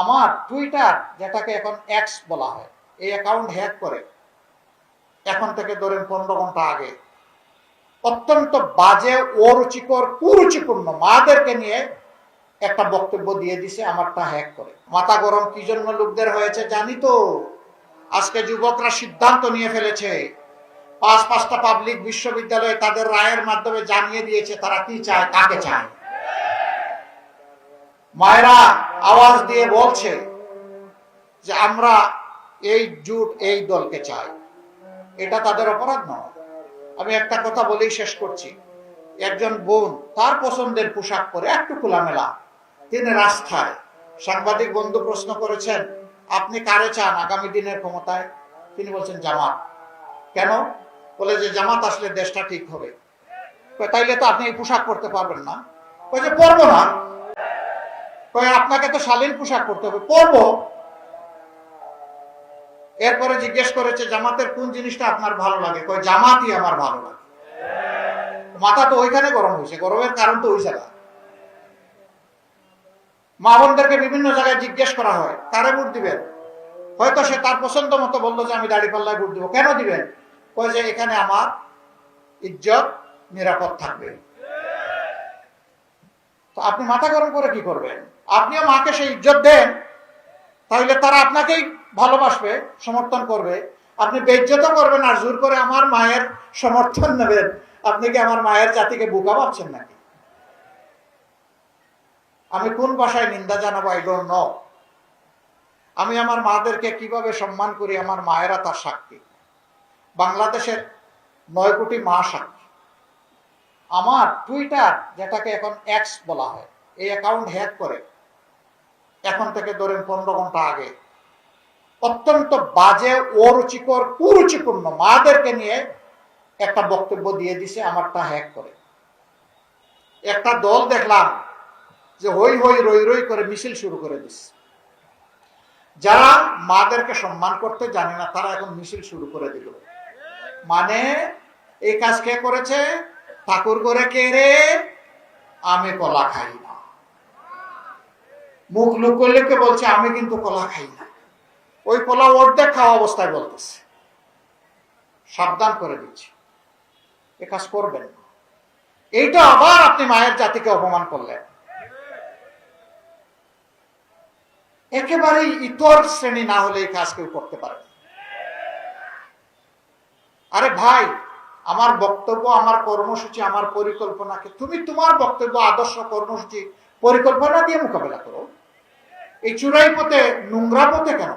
আমার টুইটার যেটাকে এখন এক্স বলা হয়, এই অ্যাকাউন্ট হ্যাক করে, এখন থেকে ধরেন পনেরো ঘণ্টা আগে, অত্যন্ত বাজে, অরুচিকর, কুরুচিপূর্ণ মাদেরকে নিয়ে একটা বক্তব্য দিয়ে দিছে, আমারটা হ্যাক করে। মাথা গরম কি জন্য লোকদের হয়েছে জানি তো? আজকে যুবকরা সিদ্ধান্ত নিয়ে ফেলেছে। পাঁচ পাঁচটা পাবলিক বিশ্ববিদ্যালয়ে তাদের রায়ের মাধ্যমে জানিয়ে দিয়েছে তারা কি চায়, কাকে চায়? মায়েরা আওয়াজ দিয়ে বলছে যে আমরা এই জুট, এই দলকে চাই। এটা তাদের অপরাধ নয়। আমি একটা কথা বলেই শেষ করছি। একজন বোন তার পছন্দের পোশাক পরে একটু খোলামেলা। তিনি রাস্তায় সাংবাদিক বন্ধু প্রশ্ন করেছেন, আপনি কারে চান আগামী দিনের ক্ষমতায়? তিনি বলছেন, জামাত। কেন? বলে যে, জামাত আসলে দেশটা ঠিক হবে। তাইলে তো আপনি এই পোশাক পরতে পারবেন না। যে, পরবো না। আপনাকে তো শালীন পোশাক পরতে হবে, পরবো। এরপরে জিজ্ঞেস করেছে, জামাতের কোন জিনিসটা আপনার ভালো লাগে? কয়, জামাতই আমার ভালো লাগে। মাথা তো ওইখানে গরম হয়েছে, গরমের কারণ তো ওই জায়গা মা বোনদেরকে বিভিন্ন জায়গায় জিজ্ঞেস করা হয়, কারে ভোট দিবেন? হয়তো সে তার পছন্দ মতো বলল যে, আমি দাড়ি পাল্লায় ভোট দিব। কেন দিবেন? কয় যে, এখানে আমার ইজ্জত, নিরাপদ থাকবে। তো আপনি মাথা গরম করে কি করবেন? আপনিও মাকে সেই ইজ্জত দেন, তাহলে তারা আপনাকেই ভালোবাসবে, সমর্থন করবে। আপনি বেজ্জত করবেন আর জোর করে আমার মায়ের সমর্থন নেবেন। আপনি কি আমার মায়ের জাতিকে বোকা ভাবছেন নাকি? আমি কোন ভাষায় নিন্দা জানাব? আই ডোন্ট নো আমি আমার মাদেরকে কীভাবে সম্মান করি? আমার মায়েরা তার সাক্ষী। বাংলাদেশের নয় কোটি মা সাক্ষী। আমার টুইটার যেটাকে এখন এক্স বলা হয়, এই অ্যাকাউন্ট হ্যাক করে এখন থেকে ধরেন পনেরো ঘণ্টা আগে। অত্যন্ত বাজে, অরুচিকর, কুরুচিপূর্ণ মাদেরকে নিয়ে একটা বক্তব্য দিয়ে দিছে আমারটা হ্যাক করে। একটা দল দেখলাম যে হই হই রই রই করে মিছিল শুরু করে দিচ্ছে যারা মাদেরকে সম্মান করতে জানে না, তারা এখন মিছিল শুরু করে দিল। মানে এই কাজ কে করেছে? ঠাকুর করে কে রে? আমি কলা খাই মুখ লুকো লুকে বলছে, আমি কিন্তু কলা খাই না। ওই কলা অর্ধেক খাওয়া অবস্থায় বলতেছে। সাবধান করে দিচ্ছি। এ কাজ করবেন এইটা আবার আপনি মায়ের জাতিকে অপমান করলেন। একেবারেই ইতর শ্রেণি না হলে এই কাজ কেউ করতে পারে। আরে ভাই, আমার বক্তব্য, আমার কর্মসূচি, আমার পরিকল্পনাকে তুমি তোমার বক্তব্য, আদর্শ কর্মসূচি পরিকল্পনা দিয়ে মোকাবেলা করো। এই চূড়াই পথে, নোংরা পথে কেন?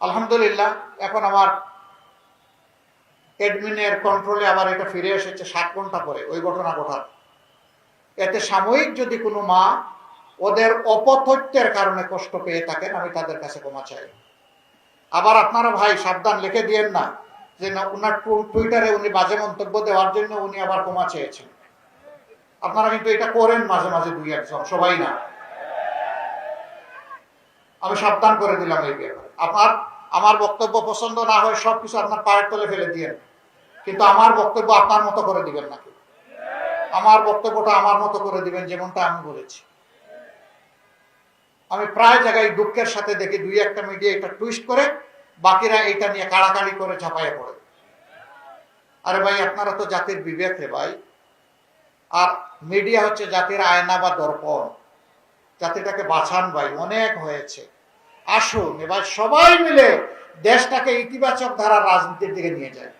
আলহামদুলিল্লাহ, এখন আমার এডমিনের কন্ট্রোলে আবার এটা ফিরে এসেছে সাত ঘণ্টা পরে, ওই ঘটনা ঘটার। এতে সাময়িক যদি কোনো মা ওদের অপতথ্যের কারণে কষ্ট পেয়ে থাকেন, আমি তাদের কাছে ক্ষমা চাই। আবার আপনারা ভাই সাবধান লিখে দিয়েন না যে না ওনার টু- টুইটারে উনি বাজে মন্তব্য দেওয়ার জন্য উনি আবার ক্ষমা চেয়েছেন। আপনারা কিন্তু এটা করেন মাঝে মাঝে দুই একজন, সবাই না। আমি সাবধান করে দিলাম এই ব্যাপারে। আপনার, আমার বক্তব্য পছন্দ না হয় সবকিছু আপনার পায়ের তলে ফেলে দিয়েন। কিন্তু আমার বক্তব্য আপনার মতো করে দিবেন নাকি? আমার বক্তব্যটা আমার মতো করে দিবেন যেমনটা আমি বলেছি। আমি প্রায় জায়গায় দুঃখের সাথে দেখি দুই একটা মিডিয়া এটা টুইস্ট করে, বাকিরা এটা নিয়ে কাড়াকাড়ি করে ঝাঁপাইয়ে পড়ে। আরে ভাই, আপনারা তো জাতির বিবেক রে ভাই। আর মিডিয়া হচ্ছে জাতির আয়না বা দর্পণ। জাতিটাকে বাছান ভাই, অনেক হয়েছে। আসুন, এবার সবাই মিলে দেশটাকে ইতিবাচক ধারা রাজনীতির দিকে নিয়ে যায়